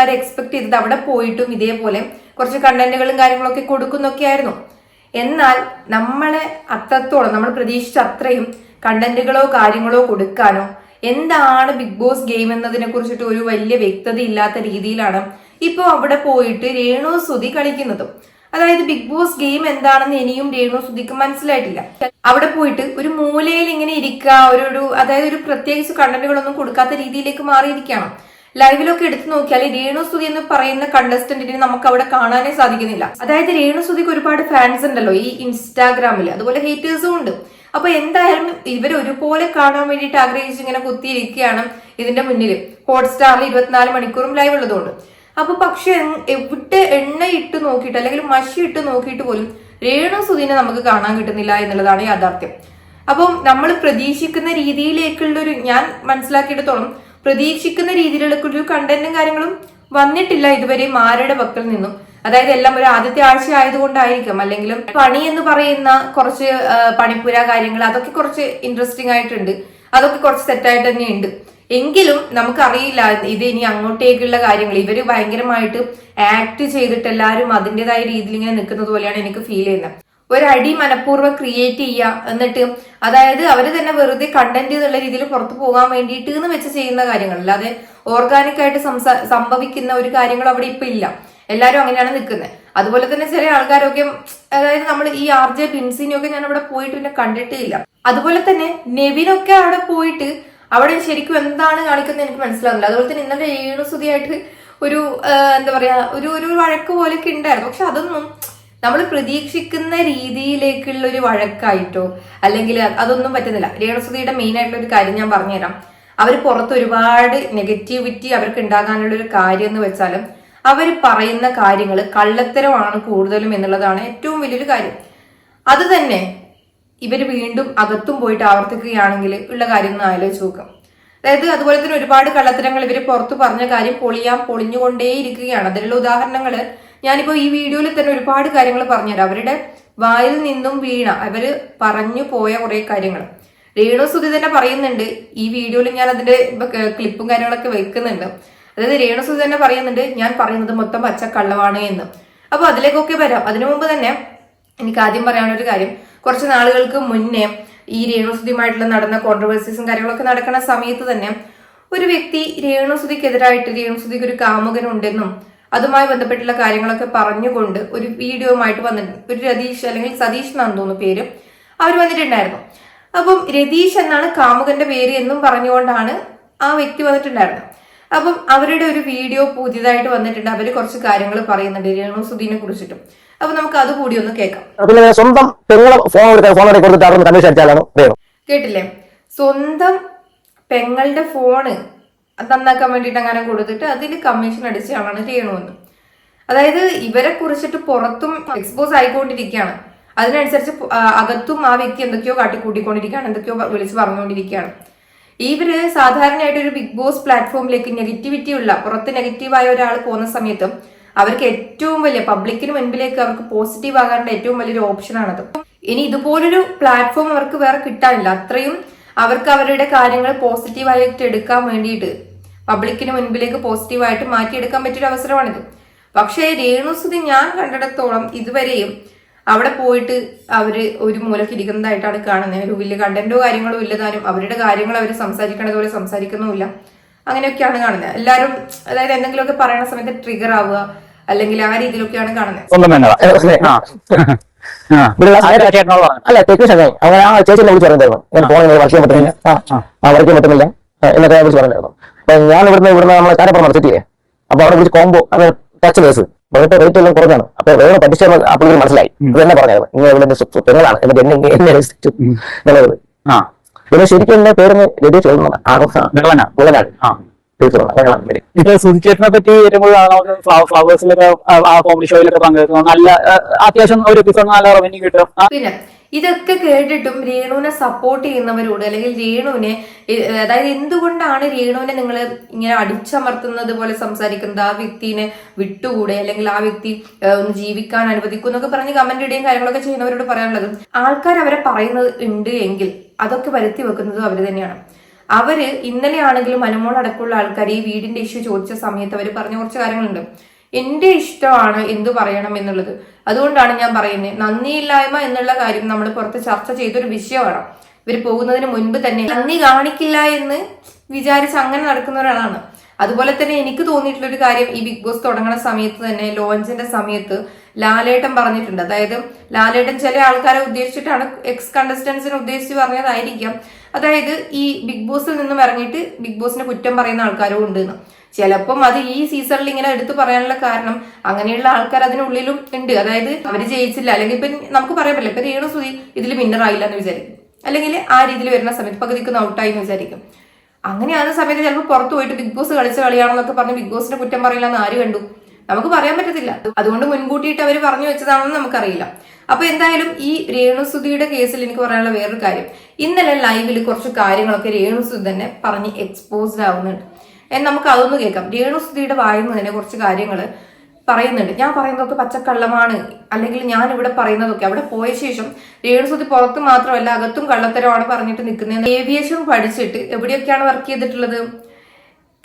ആരും എക്സ്പെക്ട് ചെയ്തത് അവിടെ പോയിട്ടും ഇതേപോലെ കുറച്ച് കണ്ടന്റുകളും കാര്യങ്ങളൊക്കെ കൊടുക്കുന്നൊക്കെ ആയിരുന്നു എന്നാൽ നമ്മളെ അത്രത്തോളം നമ്മൾ പ്രതീക്ഷിച്ച അത്രയും കണ്ടന്റുകളോ കാര്യങ്ങളോ കൊടുക്കാനോ എന്താണ് ബിഗ് ബോസ് ഗെയിം എന്നതിനെ കുറിച്ചിട്ട് ഒരു വലിയ വ്യക്തത ഇല്ലാത്ത രീതിയിലാണ് ഇപ്പോൾ അവിടെ പോയിട്ട് രേണു സുതി കളിക്കുന്നതും. അതായത് ബിഗ് ബോസ് ഗെയിം എന്താണെന്ന് ഇനിയും രേണു സുധിക്ക് മനസ്സിലായിട്ടില്ല. അവിടെ പോയിട്ട് ഒരു മൂലയിൽ ഇങ്ങനെ ഇരിക്കുക ഒരു അതായത് ഒരു പ്രത്യേകിച്ച് കണ്ടന്റുകളൊന്നും കൊടുക്കാത്ത രീതിയിലേക്ക് മാറിയിരിക്കുകയാണ്. ലൈവിലൊക്കെ എടുത്തു നോക്കിയാൽ രേണു സുതി എന്ന് പറയുന്ന കണ്ടസ്റ്റന്റിനെ നമുക്ക് അവിടെ കാണാനേ സാധിക്കുന്നില്ല. അതായത് രേണു സുതിക്ക് ഒരുപാട് ഫാൻസ് ഉണ്ടല്ലോ ഈ ഇൻസ്റ്റാഗ്രാമിൽ അതുപോലെ ഹേറ്റേഴ്സും ഉണ്ട്. അപ്പൊ എന്തായാലും ഇവർ ഒരുപോലെ കാണാൻ വേണ്ടിയിട്ട് ആഗ്രഹിച്ച് ഇങ്ങനെ കുത്തിയിരിക്കുകയാണ് ഇതിന്റെ മുന്നിൽ ഹോട്ട്സ്റ്റാറിൽ ഇരുപത്തിനാല് മണിക്കൂറും ലൈവ് ഉള്ളതുകൊണ്ട്. അപ്പൊ പക്ഷെ എവിടെ എണ്ണ ഇട്ട് നോക്കിയിട്ട് അല്ലെങ്കിൽ മഷി ഇട്ട് നോക്കിയിട്ട് പോലും രേണു സുധീനെ നമുക്ക് കാണാൻ കിട്ടുന്നില്ല എന്നുള്ളതാണ് യാഥാർത്ഥ്യം. അപ്പം നമ്മൾ പ്രതീക്ഷിക്കുന്ന രീതിയിലേക്കുള്ളൊരു ഞാൻ മനസ്സിലാക്കിയിടത്തോളം പ്രതീക്ഷിക്കുന്ന രീതിയിലുള്ള ഒരു കണ്ടന്റും കാര്യങ്ങളും വന്നിട്ടില്ല ഇതുവരെ ആരുടെ പക്കൽ നിന്നും. അതായത് എല്ലാം ഒരു ആദ്യത്തെ ആഴ്ച ആയതുകൊണ്ടായിരിക്കും. അല്ലെങ്കിലും പണി എന്ന് പറയുന്ന കുറച്ച് പണിപ്പുര കാര്യങ്ങൾ അതൊക്കെ കുറച്ച് ഇൻട്രസ്റ്റിംഗ് ആയിട്ടുണ്ട്. അതൊക്കെ കുറച്ച് സെറ്റായിട്ട് തന്നെ ഉണ്ട് എങ്കിലും നമുക്കറിയില്ല ഇത് ഇനി അങ്ങോട്ടേക്കുള്ള കാര്യങ്ങൾ. ഇവർ ഭയങ്കരമായിട്ട് ആക്ട് ചെയ്തിട്ട് എല്ലാവരും അതിന്റെതായ രീതിയിൽ ഇങ്ങനെ നിൽക്കുന്നത് പോലെയാണ് എനിക്ക് ഫീൽ ചെയ്യുന്നത്. ഒരടി മനഃപൂർവം ക്രിയേറ്റ് ചെയ്യുക. എന്നിട്ട് അതായത് അവർ തന്നെ വെറുതെ കണ്ടന്റ് എന്നുള്ള രീതിയിൽ പുറത്തു പോകാൻ വേണ്ടിയിട്ട് എന്ന് വെച്ച് ചെയ്യുന്ന കാര്യങ്ങൾ അല്ലാതെ ഓർഗാനിക് ആയിട്ട് സംഭവിക്കുന്ന ഒരു കാര്യങ്ങളും അവിടെ ഇപ്പൊ ഇല്ല. എല്ലാവരും അങ്ങനെയാണ് നിൽക്കുന്നത് അതുപോലെ തന്നെ ചില ആൾക്കാരൊക്കെ അതായത് നമ്മൾ ഈ ആർ ജെ ബിൻസിനെയൊക്കെ ഞാൻ അവിടെ പോയിട്ട് പിന്നെ കണ്ടിട്ടേ ഇല്ല. അതുപോലെ തന്നെ നെവിനൊക്കെ അവിടെ പോയിട്ട് അവിടെ ശരിക്കും എന്താണ് കാണിക്കുന്നത് എനിക്ക് മനസ്സിലാവുന്നില്ല. അതുപോലെ തന്നെ ഇന്നലെ രേണുസുതിയായിട്ട് ഒരു എന്താ പറയാ ഒരു ഒരു വഴക്ക് പോലെയൊക്കെ ഉണ്ടായിരുന്നു. പക്ഷെ അതൊന്നും നമ്മൾ പ്രതീക്ഷിക്കുന്ന രീതിയിലേക്കുള്ള ഒരു വഴക്കായിട്ടോ അല്ലെങ്കിൽ അതൊന്നും പറ്റുന്നില്ല. രേണസുതിയുടെ മെയിൻ ആയിട്ടുള്ള ഒരു കാര്യം ഞാൻ പറഞ്ഞുതരാം. അവർ പുറത്ത് ഒരുപാട് നെഗറ്റിവിറ്റി അവർക്ക് ഉണ്ടാകാനുള്ള ഒരു കാര്യം എന്ന് വെച്ചാലും അവർ പറയുന്ന കാര്യങ്ങൾ കള്ളത്തരമാണ് കൂടുതലും എന്നുള്ളതാണ് ഏറ്റവും വലിയൊരു കാര്യം. അത് തന്നെ ഇവർ വീണ്ടും അകത്തും പോയിട്ട് ആവർത്തിക്കുകയാണെങ്കിൽ ഉള്ള കാര്യം ഒന്ന് ആലോചിച്ച് നോക്കാം. അതായത് അതുപോലെ തന്നെ ഒരുപാട് കള്ളത്തരങ്ങൾ ഇവർ പുറത്ത് പറഞ്ഞ കാര്യം പൊളിയാൻ പൊളിഞ്ഞുകൊണ്ടേയിരിക്കുകയാണ്. അതിനുള്ള ഉദാഹരണങ്ങൾ ഞാനിപ്പോൾ ഈ വീഡിയോയിൽ തന്നെ ഒരുപാട് കാര്യങ്ങൾ പറഞ്ഞുതരാം. അവരുടെ വായിൽ നിന്നും വീണ അവർ പറഞ്ഞു പോയ കുറേ കാര്യങ്ങൾ. രേണു സുധി തന്നെ പറയുന്നുണ്ട് ഈ വീഡിയോയിൽ ഞാൻ അതിന്റെ ക്ലിപ്പും കാര്യങ്ങളൊക്കെ വെക്കുന്നുണ്ട്. അതായത് രേണു സുധി തന്നെ പറയുന്നുണ്ട് ഞാൻ പറയുന്നത് മൊത്തം പച്ച കള്ളവാണ് എന്ന്. അപ്പൊ അതിലേക്കൊക്കെ വരാം. അതിനു മുമ്പ് തന്നെ എനിക്ക് ആദ്യം പറയാനുള്ള ഒരു കാര്യം. കുറച്ച് നാളുകൾക്ക് മുന്നേ ഈ രേണുസുതിയുമായിട്ടുള്ള നടന്ന കോൺട്രവേഴ്സീസും കാര്യങ്ങളൊക്കെ നടക്കുന്ന സമയത്ത് തന്നെ ഒരു വ്യക്തി രേണുസുതിക്കെതിരായിട്ട് രേണുസുതിക്ക് ഒരു കാമുകനുണ്ടെന്നും അതുമായി ബന്ധപ്പെട്ടുള്ള കാര്യങ്ങളൊക്കെ പറഞ്ഞുകൊണ്ട് ഒരു വീഡിയോയുമായിട്ട് വന്നിട്ടുണ്ട്. ഒരു രതീഷ് അല്ലെങ്കിൽ സതീഷ് എന്നാണ് തോന്നുന്നു പേര്. അവർ വന്നിട്ടുണ്ടായിരുന്നു. അപ്പം രതീഷ് എന്നാണ് കാമുകന്റെ പേര് എന്നും പറഞ്ഞുകൊണ്ടാണ് ആ വ്യക്തി വന്നിട്ടുണ്ടായിരുന്നത്. അപ്പം അവരുടെ ഒരു വീഡിയോ പുതിയതായിട്ട് വന്നിട്ടുണ്ട്. അവർ കുറച്ച് കാര്യങ്ങൾ പറയുന്നുണ്ട്. രേണുസുദീനെ കുറിച്ചിട്ടും. അപ്പൊ നമുക്ക് അത് കൂടി ഒന്ന് കേൾക്കാം. പിന്നെ സ്വന്തം പെങ്ങളെ ഫോൺ എടുക്കാൻ ഫോൺ എടുത്ത് കൊടുത്തിട്ട് അവിടെ കമ്മീഷൻ അടിച്ചാലാണ് കേട്ടില്ലേ? സ്വന്തം പെങ്ങളുടെ ഫോണ് നന്നാക്കാൻ വേണ്ടിയിട്ട് അങ്ങനെ കൊടുത്തിട്ട് അതിൽ കമ്മീഷൻ അടിച്ച ആളാണ് രേണു അതായത് ഇവരെ കുറിച്ചിട്ട് പുറത്തും എക്സ്പോസ് ആയിക്കൊണ്ടിരിക്കുകയാണ്. അതിനനുസരിച്ച് അകത്തും ആ വ്യക്തി എന്തൊക്കെയോ കാട്ടിക്കൂട്ടിക്കൊണ്ടിരിക്കുകയാണ് എന്തൊക്കെയോ വിളിച്ച് പറഞ്ഞുകൊണ്ടിരിക്കുകയാണ്. ഇവർ സാധാരണയായിട്ട് ഒരു ബിഗ് ബോസ് പ്ലാറ്റ്ഫോമിലേക്ക് നെഗറ്റിവിറ്റി ഉള്ള പുറത്ത് നെഗറ്റീവായ ഒരാൾ പോകുന്ന സമയത്തും അവർക്ക് ഏറ്റവും വലിയ പബ്ലിക്കിന് മുൻപിലേക്ക് അവർക്ക് പോസിറ്റീവ് ആകാനുള്ള ഏറ്റവും വലിയൊരു ഓപ്ഷനാണത് ഇനി ഇതുപോലൊരു പ്ലാറ്റ്ഫോം അവർക്ക് വേറെ കിട്ടാനില്ല. അത്രയും അവർക്ക് അവരുടെ കാര്യങ്ങൾ പോസിറ്റീവായിട്ട് എടുക്കാൻ വേണ്ടിയിട്ട് പബ്ലിക്കിന് മുൻപിലേക്ക് പോസിറ്റീവായിട്ട് മാറ്റിയെടുക്കാൻ പറ്റിയൊരു അവസരമാണിത്. പക്ഷേ രേണുസുതി ഞാൻ കണ്ടിടത്തോളം ഇതുവരെയും അവിടെ പോയിട്ട് അവർ ഒരു മൂലക്ക് ഇരിക്കുന്നതായിട്ടാണ് കാണുന്നത്. ഒരു വലിയ കണ്ടന്റോ കാര്യങ്ങളോ ഇല്ലതാനും അവരുടെ കാര്യങ്ങൾ അവർ സംസാരിക്കണത് പോലെ സംസാരിക്കുന്നുമില്ല. അങ്ങനെയൊക്കെയാണ് കാണുന്നത്. എല്ലാവരും അതായത് എന്തെങ്കിലുമൊക്കെ പറയുന്ന സമയത്ത് ട്രിഗർ ആവുക അല്ലെങ്കിൽ ആ രീതിയിലൊക്കെയാണ് കാണുന്നത്. അല്ല ടെക്നീഷ്യൻ ആ ചേച്ചി ഞാൻ ഫോണിൽ വർക്ക് ചെയ്യാൻ പറ്റുന്നില്ല. വർക്ക് ചെയ്യാൻ പറ്റുന്നില്ല. എന്നൊക്കെ വിളിച്ച് പറഞ്ഞിരുന്നു അപ്പൊ ഞാൻ ഇവിടുന്ന് ഇവിടുന്ന് നമ്മളെ കാര്യപ്പുറം നടത്തിയില്ലേ അപ്പൊ അവിടെ വിളിച്ച് കോമ്പോ അത് ടച്ച് ബേസ് അപ്പൊ റേറ്റ് എല്ലാം കുറഞ്ഞാണ് അപ്പൊ വേറെ പഠിച്ച അപ്പോൾ മനസ്സിലായി. ഇത് തന്നെ പറഞ്ഞത്? നിങ്ങൾ ഇവിടെ സ്വ- പെങ്ങളാണ്. എന്നിട്ട് എന്നെ ഇങ്ങനെ- എന്നെ രക്ഷിച്ചു. എന്നുള്ളത്. ആ. പിന്നെ ശരിക്കും എന്റെ പേര് രതീഷ് എഴുതുന്നത് സുധിച്ചേട്ടനെ പറ്റി വരുമ്പോഴാണ് ഫ്ലവേഴ്സിലൊക്കെ ആ കോമഡി ഷോയിലൊക്കെ പങ്കെടുക്കുന്നത് നല്ല അത്യാവശ്യം ഒരു എപ്പിസോഡ് നല്ല റവന്യൂ കിട്ടും. പിന്നെ ഇതൊക്കെ കേട്ടിട്ടും രേണുവിനെ സപ്പോർട്ട് ചെയ്യുന്നവരോട് അല്ലെങ്കിൽ രേണുവിനെ അതായത് എന്തുകൊണ്ടാണ് രേണുവിനെ നിങ്ങൾ ഇങ്ങനെ അടിച്ചമർത്തുന്നത് പോലെ സംസാരിക്കുന്നത്? ആ വ്യക്തിനെ വിട്ടുകൂടെ? അല്ലെങ്കിൽ ആ വ്യക്തി ഒന്ന് ജീവിക്കാൻ അനുവദിക്കും എന്നൊക്കെ പറഞ്ഞ് കമന്റ് ഇടുകയും കാര്യങ്ങളൊക്കെ ചെയ്യുന്നവരോട് പറയാനുള്ളത്. ആൾക്കാർ അവരെ പറയുന്നത് ഉണ്ട് എങ്കിൽ അതൊക്കെ വരുത്തി വെക്കുന്നത് അവർ തന്നെയാണ്. അവർ ഇന്നലെ ആണെങ്കിലും അനുമോൾ അടക്കമുള്ള ആൾക്കാർ ഈ വീടിന്റെ ഇഷ്യൂ ചോദിച്ച സമയത്ത് അവർ പറഞ്ഞ കുറച്ച് കാര്യങ്ങളുണ്ട്. എന്റെ ഇഷ്ടമാണ് എന്ത് പറയണം എന്നുള്ളത്. അതുകൊണ്ടാണ് ഞാൻ പറയുന്നത് നന്ദിയില്ലായ്മ എന്നുള്ള കാര്യം നമ്മൾ പുറത്ത് ചർച്ച ചെയ്തൊരു വിഷയമാണ് ഇവർ പോകുന്നതിന് മുൻപ് തന്നെ നന്ദി കാണിക്കില്ല എന്ന് വിചാരിച്ച് അങ്ങനെ നടക്കുന്ന ഒരാളാണ്. അതുപോലെ തന്നെ എനിക്ക് തോന്നിയിട്ടുള്ള ഒരു കാര്യം ഈ ബിഗ് ബോസ് തുടങ്ങുന്ന സമയത്ത് തന്നെ ലോഞ്ചിന്റെ സമയത്ത് ലാലേട്ടൻ പറഞ്ഞിട്ടുണ്ട്. അതായത് ലാലേട്ടൻ ചില ആൾക്കാരെ ഉദ്ദേശിച്ചിട്ടാണ് എക്സ് കണ്ടസ്റ്റൻസിനെ ഉദ്ദേശിച്ച് പറഞ്ഞതായിരിക്കാം. അതായത് ഈ ബിഗ് ബോസിൽ നിന്നും ഇറങ്ങിയിട്ട് ബിഗ് ബോസിനെ കുറ്റം പറയുന്ന ആൾക്കാരും ഉണ്ട് എന്ന്. ചിലപ്പം അത് ഈ സീസണിൽ ഇങ്ങനെ എടുത്തു പറയാനുള്ള കാരണം അങ്ങനെയുള്ള ആൾക്കാർ അതിനുള്ളിലും ഉണ്ട്. അതായത് അവർ ജയിച്ചില്ല. അല്ലെങ്കിൽ ഇപ്പൊ നമുക്ക് പറയാൻ പറ്റില്ല. ഇപ്പൊ രേണു സുധി ഇതിൽ വിന്നർ ആയില്ല എന്ന് വിചാരിക്കും. അല്ലെങ്കിൽ ആ രീതിയിൽ വരുന്ന സമയത്ത് പകുതിക്ക് ഔട്ടായി എന്ന് വിചാരിക്കും. അങ്ങനെയാകുന്ന സമയത്ത് ചിലപ്പോൾ പുറത്തു പോയിട്ട് ബിഗ് ബോസ് കളിച്ച കളിയാണെന്നൊക്കെ പറഞ്ഞ് ബിഗ് ബോസിന്റെ കുറ്റം പറയില്ല എന്ന് ആര് കണ്ടു? നമുക്ക് പറയാൻ പറ്റത്തില്ല. അതുകൊണ്ട് മുൻകൂട്ടിയിട്ട് അവർ പറഞ്ഞു വെച്ചതാണെന്ന് നമുക്കറിയില്ല. അപ്പൊ എന്തായാലും ഈ രേണുസുതിയുടെ കേസിൽ എനിക്ക് പറയാനുള്ള വേറൊരു കാര്യം. ഇന്നലെ ലൈവിൽ കുറച്ച് കാര്യങ്ങളൊക്കെ രേണുസുതി തന്നെ പറഞ്ഞ് എക്സ്പോസ്ഡ് ആവുന്നുണ്ട്. നമുക്ക് അതൊന്ന് കേൾക്കാം. രേണുസുതിയുടെ നിന്ന് തന്നെ കുറച്ച് കാര്യങ്ങൾ പറയുന്നുണ്ട്. ഞാൻ പറയുന്നതൊക്കെ പച്ചക്കള്ളമാണ്. അല്ലെങ്കിൽ ഞാൻ ഇവിടെ പറയുന്നതൊക്കെ. അവിടെ പോയ ശേഷം രേണുസുതി പുറത്ത് മാത്രമല്ല അകത്തും കള്ളത്തരമാണ് പറഞ്ഞിട്ട് നിൽക്കുന്നത് ഏവിയേഷൻ പഠിച്ചിട്ട് എവിടെയൊക്കെയാണ് വർക്ക് ചെയ്തിട്ടുള്ളത്?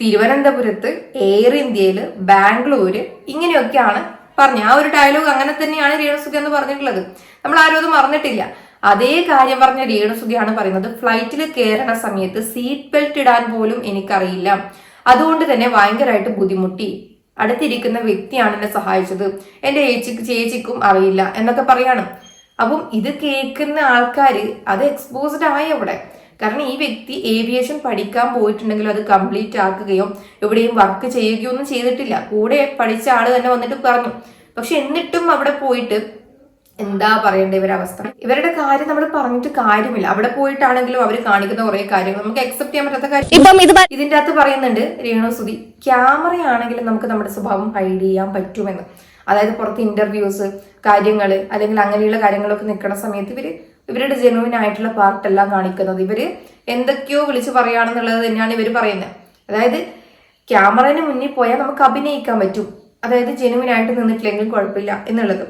തിരുവനന്തപുരത്ത് എയർ ഇന്ത്യയിൽ ബാംഗ്ലൂര് ഇങ്ങനെയൊക്കെയാണ് പറഞ്ഞ. ആ ഒരു ഡയലോഗ് അങ്ങനെ തന്നെയാണ് രേണുസുഖ എന്ന് പറഞ്ഞിട്ടുള്ളത്. നമ്മൾ ആരും അത് മറന്നിട്ടില്ല. അതേ കാര്യം പറഞ്ഞ രേണുസുഖയാണ് പറയുന്നത്. ഫ്ലൈറ്റിൽ കയറണ സമയത്ത് സീറ്റ് ബെൽറ്റ് ഇടാൻ പോലും എനിക്കറിയില്ല. അതുകൊണ്ട് തന്നെ ഭയങ്കരമായിട്ട് ബുദ്ധിമുട്ടി. അടുത്തിരിക്കുന്ന വ്യക്തിയാണ് എന്നെ സഹായിച്ചത്. എന്റെ ചേച്ചിക്ക് ചേച്ചിക്കും അറിയില്ല എന്നൊക്കെ പറയാണ്. അപ്പം ഇത് കേൾക്കുന്ന ആൾക്കാർ അത് എക്സ്പോസ്ഡ് ആയി അവിടെ. കാരണം ഈ വ്യക്തി ഏവിയേഷൻ പഠിക്കാൻ പോയിട്ടുണ്ടെങ്കിലും അത് കംപ്ലീറ്റ് ആക്കുകയോ എവിടെയും വർക്ക് ചെയ്യുകയോ ഒന്നും ചെയ്തിട്ടില്ല. കൂടെ പഠിച്ച ആൾ തന്നെ വന്നിട്ട് പറഞ്ഞു. പക്ഷെ എന്നിട്ടും അവിടെ പോയിട്ട് എന്താ പറയേണ്ട ഇവരുടെ അവസ്ഥ? ഇവരുടെ കാര്യം നമ്മൾ പറഞ്ഞിട്ട് കാര്യമില്ല. അവിടെ പോയിട്ടാണെങ്കിലും അവർ കാണിക്കുന്ന കുറെ കാര്യങ്ങൾ നമുക്ക് അക്സെപ്റ്റ് ചെയ്യാൻ പറ്റാത്ത കാര്യം. ഇപ്പം ഇത് ഇതിന്റെ അകത്ത് പറയുന്നുണ്ട് രേണു രേണുസുതി ക്യാമറയാണെങ്കിലും നമുക്ക് നമ്മുടെ സ്വഭാവം ഹൈഡ് ചെയ്യാൻ പറ്റുമെന്ന്. അതായത് പുറത്ത് ഇന്റർവ്യൂസ് കാര്യങ്ങൾ അല്ലെങ്കിൽ അങ്ങനെയുള്ള കാര്യങ്ങളൊക്കെ നിൽക്കുന്ന സമയത്ത് ഇവർ ഇവരുടെ ജെനുവിൻ ആയിട്ടുള്ള പാർട്ടെല്ലാം കാണിക്കുന്നത്. ഇവർ എന്തൊക്കെയോ വിളിച്ചു പറയുകയാണെന്നുള്ളത് തന്നെയാണ് ഇവർ പറയുന്നത്. അതായത് ക്യാമറന് മുന്നിൽ പോയാൽ നമുക്ക് അഭിനയിക്കാൻ പറ്റും. അതായത് ജെനുവിൻ ആയിട്ട് നിന്നിട്ടില്ലെങ്കിലും കുഴപ്പമില്ല എന്നുള്ളത്.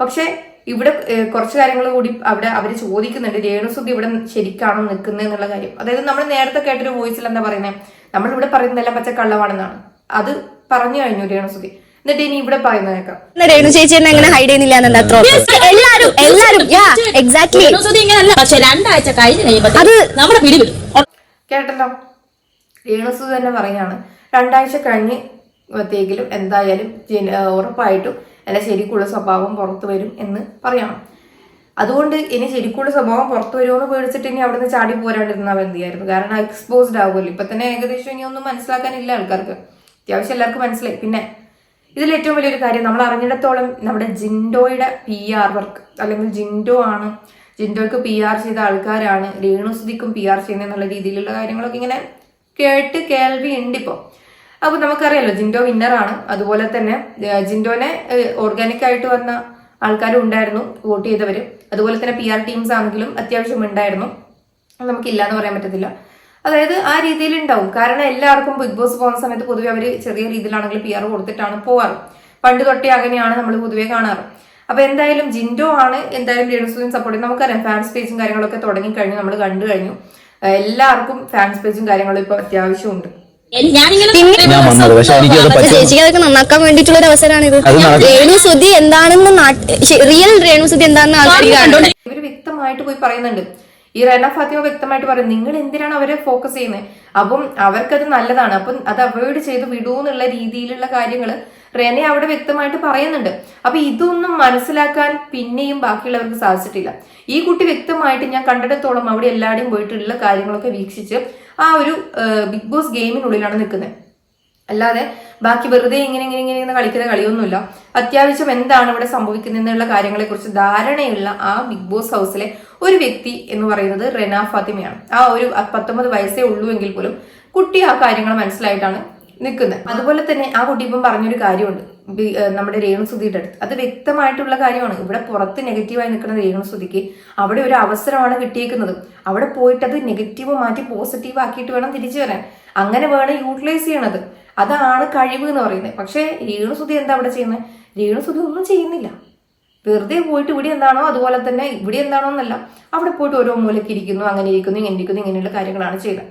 പക്ഷെ ഇവിടെ കുറച്ച് കാര്യങ്ങൾ കൂടി അവിടെ അവർ ചോദിക്കുന്നുണ്ട്. രേണുസുദ്ധി ഇവിടെ ശരിക്കാണോ നിൽക്കുന്നത് എന്നുള്ള കാര്യം. അതായത് നമ്മൾ നേരത്തെ കേട്ടൊരു വോയിസിൽ എന്താ പറയുന്നത് നമ്മൾ ഇവിടെ പറയുന്നതെല്ലാം പച്ച കള്ളമാണെന്നാണ് അത് പറഞ്ഞു കഴിഞ്ഞു രേണുസുദ്ധി. എന്നിട്ട് ഇനി ഇവിടെ പറയുന്നത് കേൾക്കാം. രേണു ചേച്ചി എന്നെ അങ്ങനെ ഹൈഡ് ചെയ്യുന്നില്ല എല്ലാരും എല്ലാരും യാ എക്സാക്ട്ലി രേണുസുതി പക്ഷെ രണ്ടാഴ്ച അത് നമ്മുടെ പിടിവിടും. കേട്ടല്ലോ? രേണുസു തന്നെ പറയാണ് രണ്ടാഴ്ച കഴിഞ്ഞ് ത്തേക്കിലും എന്തായാലും ഉറപ്പായിട്ടും എന്റെ ശരിക്കുള്ള സ്വഭാവം പുറത്തു വരും എന്ന് പറയണം. അതുകൊണ്ട് ഇനി ശരിക്കുള്ള സ്വഭാവം പുറത്തു വരുമെന്ന് പേടിച്ചിട്ട് ഇനി അവിടുന്ന് ചാടി പോരാണ്ടിരുന്നാൽ എന്ത് ചെയ്യായിരുന്നു? കാരണം എക്സ്പോസ്ഡ് ആകുമല്ലോ ഇപ്പൊ തന്നെ ഏകദേശം ഇനി ഒന്നും മനസ്സിലാക്കാനില്ല ആൾക്കാർക്ക്. അത്യാവശ്യം എല്ലാവർക്കും മനസ്സിലായി. പിന്നെ ഇതിൽ ഏറ്റവും വലിയൊരു കാര്യം നമ്മൾ അറിഞ്ഞിടത്തോളം നമ്മുടെ ജിൻഡോയുടെ പി ആർ വർക്ക് അല്ലെങ്കിൽ ജിൻഡോ ആണ് ജിൻഡോയ്ക്ക് പി ആർ ചെയ്ത ആൾക്കാരാണ് രേണുസുദിക്കും പി ആർ ചെയ്യുന്നത് എന്നുള്ള രീതിയിലുള്ള കാര്യങ്ങളൊക്കെ ഇങ്ങനെ കേട്ട് കേൾവി ഉണ്ട് ഇപ്പോൾ അപ്പൊ നമുക്കറിയാലോ ജിൻഡോ ആണ്. അതുപോലെ തന്നെ ജിൻഡോനെ ഓർഗാനിക് ആയിട്ട് വന്ന ആൾക്കാരും ഉണ്ടായിരുന്നു വോട്ട് ചെയ്തവര്. അതുപോലെ തന്നെ പി ആർ ടീംസ് ആണെങ്കിലും അത്യാവശ്യം ഉണ്ടായിരുന്നു. നമുക്കില്ല എന്ന് പറയാൻ പറ്റത്തില്ല. അതായത് ആ രീതിയിൽ ഉണ്ടാവും. കാരണം എല്ലാവർക്കും ബിഗ് ബോസ് പോകുന്ന സമയത്ത് പൊതുവെ അവർ ചെറിയ രീതിയിലാണെങ്കിലും പി ആർ കൊടുത്തിട്ടാണ് പോവാറ്. പണ്ട് തൊട്ടേ അങ്ങനെയാണ് നമ്മൾ പൊതുവെ കാണാറ്. അപ്പൊ എന്തായാലും ജിൻഡോ ആണ് എന്തായാലും രേണുസുദിൻ സപ്പോർട്ട് നമുക്കറിയാം ഫാൻസ് പേജും കാര്യങ്ങളൊക്കെ തുടങ്ങി കഴിഞ്ഞു നമ്മൾ കണ്ടു കഴിഞ്ഞു. എല്ലാവർക്കും ഫാൻസ് പേജും കാര്യങ്ങളും ഇപ്പൊ അത്യാവശ്യമുണ്ട്. ചേച്ചിക്ക് നന്നാക്കാൻ വേണ്ടിട്ടുള്ള ഒരു അവസരമാണിത്. രേണു സുധി എന്താണെന്ന് റിയൽ രേണു സുധി എന്താണെന്ന് ആൾക്കാർക്ക് കാണണം ഇവർ വ്യക്തമായിട്ട് പോയി പറയുന്നുണ്ട്. ഈ റെന ഫാത്തിമ വ്യക്തമായിട്ട് പറയും നിങ്ങൾ എന്തിനാണ് അവരെ ഫോക്കസ് ചെയ്യുന്നത് അപ്പം അവർക്കത് നല്ലതാണ്. അപ്പം അത് അവോയ്ഡ് ചെയ്ത് വിടൂ എന്നുള്ള രീതിയിലുള്ള കാര്യങ്ങൾ റെന അവിടെ വ്യക്തമായിട്ട് പറയുന്നുണ്ട്. അപ്പൊ ഇതൊന്നും മനസ്സിലാക്കാൻ പിന്നെയും ബാക്കിയുള്ളവർക്ക് സാധിച്ചിട്ടില്ല. ഈ കുട്ടി വ്യക്തമായിട്ട് ഞാൻ കണ്ടിടത്തോളം അവിടെ എല്ലാവരുടെയും പോയിട്ടുള്ള കാര്യങ്ങളൊക്കെ വീക്ഷിച്ച് ആ ഒരു ബിഗ് ബോസ് ഗെയിമിനുള്ളിലാണ് നിൽക്കുന്നത് അല്ലാതെ ബാക്കി വെറുതെ ഇങ്ങനെ ഇങ്ങനെ ഇങ്ങനെ ഇങ്ങനെ കളിക്കുന്ന കളിയൊന്നുമില്ല. അത്യാവശ്യം എന്താണ് ഇവിടെ സംഭവിക്കുന്നതെന്നുള്ള കാര്യങ്ങളെ കുറിച്ച് ധാരണയുള്ള ആ ബിഗ് ബോസ് ഹൗസിലെ ഒരു വ്യക്തി എന്ന് പറയുന്നത് റെന ഫാത്തിമയാണ്. ആ ഒരു പത്തൊമ്പത് വയസ്സേ ഉള്ളൂ എങ്കിൽ പോലും കുട്ടി ആ കാര്യങ്ങൾ മനസ്സിലായിട്ടാണ് നിൽക്കുന്നത്. അതുപോലെ തന്നെ ആ കുട്ടി ഇപ്പം പറഞ്ഞൊരു കാര്യമുണ്ട്. നമ്മുടെ രേണു സുധിയുടെ അടുത്ത്. അത് വ്യക്തമായിട്ടുള്ള കാര്യമാണ്. ഇവിടെ പുറത്ത് നെഗറ്റീവായി നിൽക്കുന്ന രേണു സുധിക്ക് അവിടെ ഒരു അവസരമാണ് കിട്ടിയേക്കുന്നത്. അവിടെ പോയിട്ട് അത് നെഗറ്റീവ് മാറ്റി പോസിറ്റീവ് ആക്കിയിട്ട് വേണം തിരിച്ചു വരാൻ. അങ്ങനെ വേണം യൂട്ടിലൈസ് ചെയ്യണത്. അതാണ് കഴിവ് എന്ന് പറയുന്നത്. പക്ഷേ രേണു സുധി എന്താ അവിടെ ചെയ്യുന്നത്? രേണു സുധി ഒന്നും ചെയ്യുന്നില്ല. വെറുതെ പോയിട്ട് ഇവിടെ എന്താണോ അതുപോലെ തന്നെ ഇവിടെ എന്താണോ എന്നല്ല. അവിടെ പോയിട്ട് ഓരോ മൂലക്ക് ഇരിക്കുന്നു അങ്ങനെ ഇരിക്കുന്നു ഇങ്ങനെ ഇരിക്കുന്നു ഇങ്ങനെയുള്ള കാര്യങ്ങളാണ് ചെയ്യുന്നത്.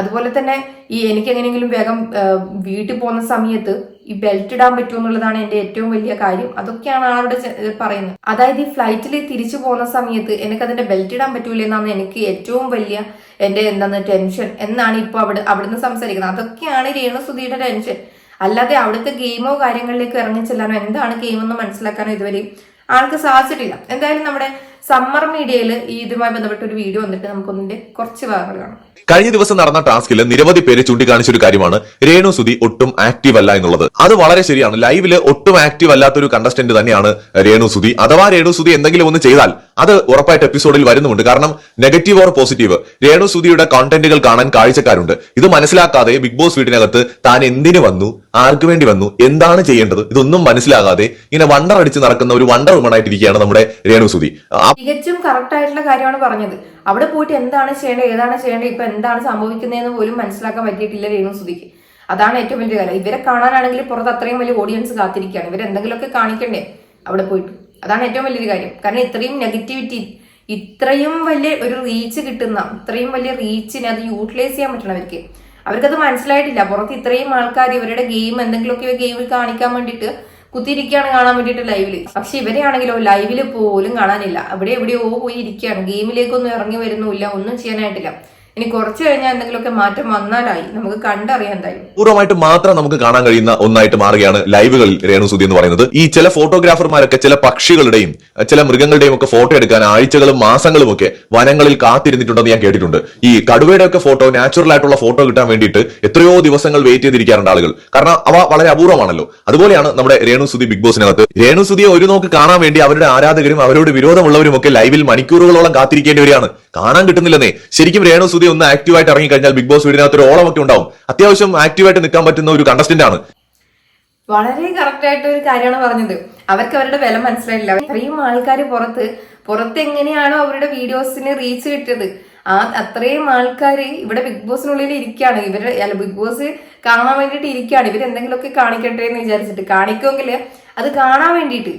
അതുപോലെ തന്നെ ഈ എനിക്ക് എങ്ങനെയെങ്കിലും വേഗം വീട്ടിൽ പോകുന്ന സമയത്ത് ഈ ബെൽറ്റ് ഇടാൻ പറ്റുമോ എന്നുള്ളതാണ് എന്റെ ഏറ്റവും വലിയ കാര്യം. അതൊക്കെയാണ് ആളോട് പറയുന്നത്. അതായത് ഈ ഫ്ലൈറ്റിൽ തിരിച്ചു പോകുന്ന സമയത്ത് എനിക്ക് അതിന്റെ ബെൽറ്റ് ഇടാൻ പറ്റൂല എന്നാണ് എനിക്ക് ഏറ്റവും വലിയ എന്റെ എന്താണ് ടെൻഷൻ എന്നാണ് ഇപ്പൊ അവിടെ അവിടുന്ന് സംസാരിക്കുന്നത്. അതൊക്കെയാണ് രേണുസുതിയുടെ ടെൻഷൻ അല്ലാതെ അവിടുത്തെ ഗെയിമോ കാര്യങ്ങളിലേക്ക് ഇറങ്ങി ചെല്ലാനോ എന്താണ് ഗെയിം എന്ന് മനസ്സിലാക്കാനോ ഇതുവരെയും ആൾക്ക് സാധിച്ചിട്ടില്ല. എന്തായാലും നമ്മുടെ സമ്മർ മീഡിയയിൽ ഇതുമായി ബന്ധപ്പെട്ട ഒരു വീഡിയോ വന്നിട്ട് നമുക്കൊന്നിന്റെ കുറച്ച് ഭാഗങ്ങൾ കാണാം. കഴിഞ്ഞ ദിവസം നടന്ന ടാസ്കിൽ നിരവധി പേര് ചൂണ്ടിക്കാണിച്ച ഒരു കാര്യമാണ്. രേണു സുതി ഒട്ടും ആക്റ്റീവ് അല്ല എന്നുള്ളത്. അത് വളരെ ശരിയാണ്. ലൈവിൽ ഒട്ടും ആക്റ്റീവ് അല്ലാത്തൊരു കണ്ടസ്റ്റന്റ് തന്നെയാണ് രേണു സുതി അഥവാ രേണു സുതി എന്തെങ്കിലും ഒന്ന് ചെയ്താൽ അത് ഉറപ്പായിട്ട് എപ്പിസോഡിൽ വരുന്നുണ്ട് കാരണം നെഗറ്റീവ് ഓർ പോസിറ്റീവ് രേണു സുതിയുടെ കോണ്ടന്റുകൾ കാണാൻ കാഴ്ചക്കാരുണ്ട്. ഇത് മനസ്സിലാക്കാതെ ബിഗ് ബോസ് വീട്ടിനകത്ത് താൻ എന്തിനു വന്നു? ആർക്ക് വേണ്ടി വന്നു? എന്താണ് ചെയ്യേണ്ടത്? ഇതൊന്നും മനസ്സിലാകാതെ ഇങ്ങനെ വണ്ടർ അടിച്ച് നടക്കുന്ന ഒരു വണ്ടർ വുമൺ ആയിട്ടിരിക്കുകയാണ് നമ്മുടെ രേണു സുതി ആ തികച്ചും കറക്റ്റ് ആയിട്ടുള്ള കാര്യമാണ് പറഞ്ഞത്. അവിടെ പോയിട്ട് എന്താണ് ചെയ്യേണ്ടത് ഏതാണ് ചെയ്യേണ്ടത് ഇപ്പൊ എന്താണ് സംഭവിക്കുന്നതെന്ന് പോലും മനസ്സിലാക്കാൻ പറ്റിയിട്ടില്ല രേണു സുധിക്ക്. അതാണ് ഏറ്റവും വലിയ കാര്യം. ഇവരെ കാണാനാണെങ്കിൽ പുറത്ത് അത്രയും വലിയ ഓഡിയൻസ് കാത്തിരിക്കുകയാണ്. ഇവരെന്തെങ്കിലുമൊക്കെ കാണിക്കണ്ടേ അവിടെ പോയിട്ട്? അതാണ് ഏറ്റവും വലിയൊരു കാര്യം. കാരണം ഇത്രയും നെഗറ്റിവിറ്റി ഇത്രയും വലിയ ഒരു റീച്ച് കിട്ടുന്ന ഇത്രയും വലിയ റീച്ചിനെ അത് യൂട്ടിലൈസ് ചെയ്യാൻ പറ്റണം അവർക്ക് അവർക്കത് മനസ്സിലായിട്ടില്ല. പുറത്ത് ഇത്രയും ആൾക്കാർ ഇവരുടെ ഗെയിം എന്തെങ്കിലുമൊക്കെ ഗെയിമിൽ കാണിക്കാൻ വേണ്ടിയിട്ട് കുത്തിയിരിക്കുകയാണ് കാണാൻ വേണ്ടിയിട്ട് ലൈവിൽ പക്ഷെ ഇവരെയാണെങ്കിലോ ലൈവിൽ പോലും കാണാനില്ല. അവിടെ എവിടെയോ പോയി ഇരിക്കുകയാണ്. ഗെയിമിലേക്കൊന്നും ഇറങ്ങി വരുന്നുമില്ല. ഒന്നും ചെയ്യാനായിട്ടില്ല. ഇനി കുറച്ച് കഴിഞ്ഞാൽ എന്തെങ്കിലുമൊക്കെ മാറ്റം വന്നാലായി. നമുക്ക് കണ്ടറിയാം എന്തായാലും. പൂർണമായിട്ട് മാത്രം നമുക്ക് കാണാൻ കഴിയുന്ന ഒന്നായിട്ട് മാറുകയാണ് ലൈവുകളിൽ രേണു സുധി എന്ന് പറയുന്നത്. ഈ ചില ഫോട്ടോഗ്രാഫർമാരൊക്കെ ചില പക്ഷികളുടെയും ചില മൃഗങ്ങളുടെയും ഒക്കെ ഫോട്ടോ എടുക്കാൻ ആഴ്ചകളും മാസങ്ങളും ഒക്കെ വനങ്ങളിൽ കാത്തിരുന്നിട്ടുണ്ടെന്ന് ഞാൻ കേട്ടിട്ടുണ്ട്. ഈ കടുവയുടെ ഒക്കെ ഫോട്ടോ നാച്ചുറൽ ആയിട്ടുള്ള ഫോട്ടോ കിട്ടാൻ വേണ്ടിയിട്ട് എത്രയോ ദിവസങ്ങൾ വെയിറ്റ് ചെയ്തിരിക്കാറുണ്ട് ആളുകൾ. കാരണം അവ വളരെ അപൂർവമാണല്ലോ. അതുപോലെയാണ് നമ്മുടെ രേണു സുധി ബിഗ് ബോസിനകത്ത്. രേണു സുധിയെ ഒരു നോക്ക് കാണാൻ വേണ്ടി അവരുടെ ആരാധകരും അവരോട് വിരോധമുള്ളവരും ഒക്കെ ലൈവിൽ മണിക്കൂറുകളോളം കാത്തിരിക്കേണ്ടി വരികയാണ്. കാണാൻ കിട്ടുന്നില്ലെന്നേ. ശരിക്കും രേണു സുധി ഒന്ന് ആക്റ്റീവായിട്ട് ഇറങ്ങി കഴിഞ്ഞാൽ ബിഗ് ബോസ് വീടിനകത്ത് ഒരു ഓളമൊക്കെ ഉണ്ടാവും. അത്യാവശ്യം ആക്റ്റീവായിട്ട് നിൽക്കാൻ പറ്റുന്ന ഒരു കണ്ടസ്റ്റന്റ് ആണ്. വളരെ കറക്റ്റ് ആയിട്ട് ഒരു കാര്യമാണ് പറഞ്ഞത്. അവർക്ക് അവരുടെ വില മനസ്സിലായില്ല. അത്രയും ആൾക്കാർ പുറത്ത് പുറത്ത് എങ്ങനെയാണോ അവരുടെ വീഡിയോസിന് റീച്ച് കിട്ടിയത്? ആ അത്രയും ആൾക്കാർ ഇവിടെ ബിഗ് ബോസിനുള്ളിൽ ഇരിക്കുകയാണ്. ഇവർ അല്ല ബിഗ് ബോസ് കാണാൻ വേണ്ടിയിട്ട് ഇരിക്കുകയാണ്. ഇവർ എന്തെങ്കിലുമൊക്കെ കാണിക്കട്ടെ എന്ന് വിചാരിച്ചിട്ട്. കാണിക്കുമെങ്കിൽ അത് കാണാൻ വേണ്ടിയിട്ട്.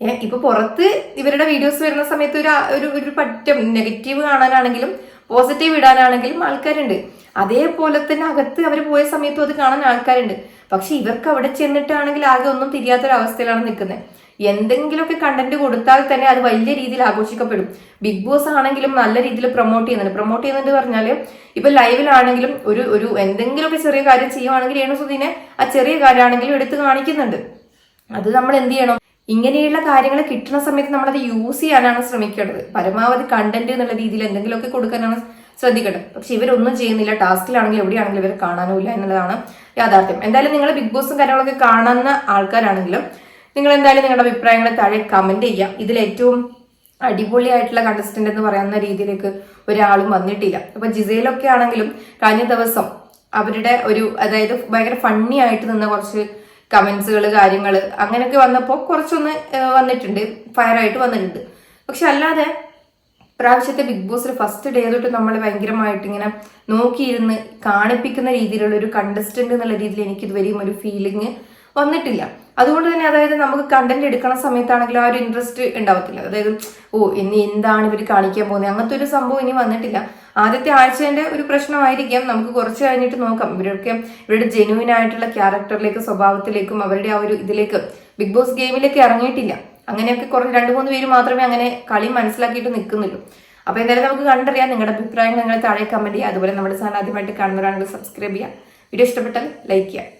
ഇപ്പൊ പുറത്ത് ഇവരുടെ വീഡിയോസ് വരുന്ന സമയത്ത് ഒരു ഒരു പറ്റം നെഗറ്റീവ് കാണാനാണെങ്കിലും പോസിറ്റീവ് ഇടാനാണെങ്കിലും ആൾക്കാരുണ്ട്. അതേപോലെ തന്നെ അകത്ത് അവർ പോയ സമയത്തും അത് കാണാൻ ആൾക്കാരുണ്ട്. പക്ഷെ ഇവർക്ക് അവിടെ ചെന്നിട്ടാണെങ്കിൽ ആകെ ഒന്നും തിരിയാത്തൊരവസ്ഥയിലാണ് നിൽക്കുന്നത്. എന്തെങ്കിലുമൊക്കെ കണ്ടന്റ് കൊടുത്താൽ തന്നെ അത് വലിയ രീതിയിൽ ആഘോഷിക്കപ്പെടും. ബിഗ് ബോസ് ആണെങ്കിലും നല്ല രീതിയിൽ പ്രൊമോട്ട് ചെയ്യുന്നുണ്ട്. പ്രൊമോട്ട് ചെയ്യുന്നുണ്ട് പറഞ്ഞാൽ ഇപ്പൊ ലൈവിലാണെങ്കിലും ഒരു ഒരു എന്തെങ്കിലുമൊക്കെ ചെറിയ കാര്യം ചെയ്യുവാണെങ്കിൽ രേണുസുദീനെ ആ ചെറിയ കാര്യമാണെങ്കിലും എടുത്ത് കാണിക്കുന്നുണ്ട്. അത് നമ്മൾ എന്ത് ചെയ്യണം? ഇങ്ങനെയുള്ള കാര്യങ്ങൾ കിട്ടുന്ന സമയത്ത് നമ്മളത് യൂസ് ചെയ്യാനാണ് ശ്രമിക്കേണ്ടത്. പരമാവധി കണ്ടന്റ് എന്നുള്ള രീതിയിൽ എന്തെങ്കിലുമൊക്കെ കൊടുക്കാനാണ് ശ്രദ്ധിക്കേണ്ടത്. പക്ഷെ ഇവരൊന്നും ചെയ്യുന്നില്ല. ടാസ്കിലാണെങ്കിലും എവിടെയാണെങ്കിലും ഇവർ കാണാനുമില്ല എന്നുള്ളതാണ് യാഥാർത്ഥ്യം. എന്തായാലും നിങ്ങൾ ബിഗ് ബോസും കാര്യങ്ങളൊക്കെ കാണുന്ന ആൾക്കാരാണെങ്കിലും നിങ്ങൾ എന്തായാലും നിങ്ങളുടെ അഭിപ്രായങ്ങൾ താഴെ കമന്റ് ചെയ്യാം ഇതിൽ ഏറ്റവും അടിപൊളിയായിട്ടുള്ള കണ്ടസ്റ്റന്റ് എന്ന് പറയുന്ന രീതിയിലേക്ക് ഒരാളും വന്നിട്ടില്ല. അപ്പൊ ജിസയിലൊക്കെ ആണെങ്കിലും കഴിഞ്ഞ ദിവസം അവരുടെ ഒരു അതായത് ഭയങ്കര ഫണ്ണി ആയിട്ട് നിന്ന കുറച്ച് കമന്റ്സുകൾ കാര്യങ്ങൾ അങ്ങനെയൊക്കെ വന്നപ്പോൾ കുറച്ചൊന്ന് വന്നിട്ടുണ്ട്. ഫയറായിട്ട് വന്നിട്ടുണ്ട്. പക്ഷെ അല്ലാതെ പ്രാവശ്യത്തെ ബിഗ് ബോസിൽ ഫസ്റ്റ് ഡേ തൊട്ട് നമ്മൾ ഭയങ്കരമായിട്ട് ഇങ്ങനെ നോക്കിയിരുന്ന് കാണിപ്പിക്കുന്ന രീതിയിലുള്ള ഒരു കണ്ടസ്റ്റന്റ് എന്നുള്ള രീതിയിൽ എനിക്ക് ഇതുവരെയും ഒരു ഫീലിംഗ് വന്നിട്ടില്ല. അതുകൊണ്ട് തന്നെ അതായത് നമുക്ക് കണ്ടന്റ് എടുക്കണ സമയത്താണെങ്കിലും ആ ഒരു ഇൻട്രസ്റ്റ് ഉണ്ടാവത്തില്ല. അതായത് ഓ ഇനി എന്താണ് ഇവർ കാണിക്കാൻ പോകുന്നത്? അങ്ങനത്തെ ഒരു സംഭവം ഇനി വന്നിട്ടില്ല. ആദ്യത്തെ ആഴ്ചേന്റെ ഒരു പ്രശ്നമായിരിക്കാം. നമുക്ക് കുറച്ച് കഴിഞ്ഞിട്ട് നോക്കാം. ഇവരൊക്കെ ഇവരുടെ ജെനുവിൻ ആയിട്ടുള്ള ക്യാരക്ടറിലേക്ക് സ്വഭാവത്തിലേക്കും അവരുടെ ആ ഒരു ഇതിലേക്ക് ബിഗ് ബോസ് ഗെയിമിലേക്ക് ഇറങ്ങിയിട്ടില്ല. അങ്ങനെയൊക്കെ കുറച്ച് രണ്ട് മൂന്ന് പേര് മാത്രമേ അങ്ങനെ കളി മനസ്സിലാക്കിയിട്ട് നിൽക്കുന്നുള്ളൂ. അപ്പൊ എന്തായാലും നമുക്ക് കണ്ടറിയാം നിങ്ങളുടെ അഭിപ്രായം നിങ്ങൾ താഴെ കമന്റ് ചെയ്യുക. അതുപോലെ നമ്മുടെ ചാനൽ ആദ്യമായിട്ട് കാണുന്നവരാണെങ്കിൽ സബ്സ്ക്രൈബ് ചെയ്യുക. വീഡിയോ ഇഷ്ടപ്പെട്ടാൽ ലൈക്ക് ചെയ്യുക.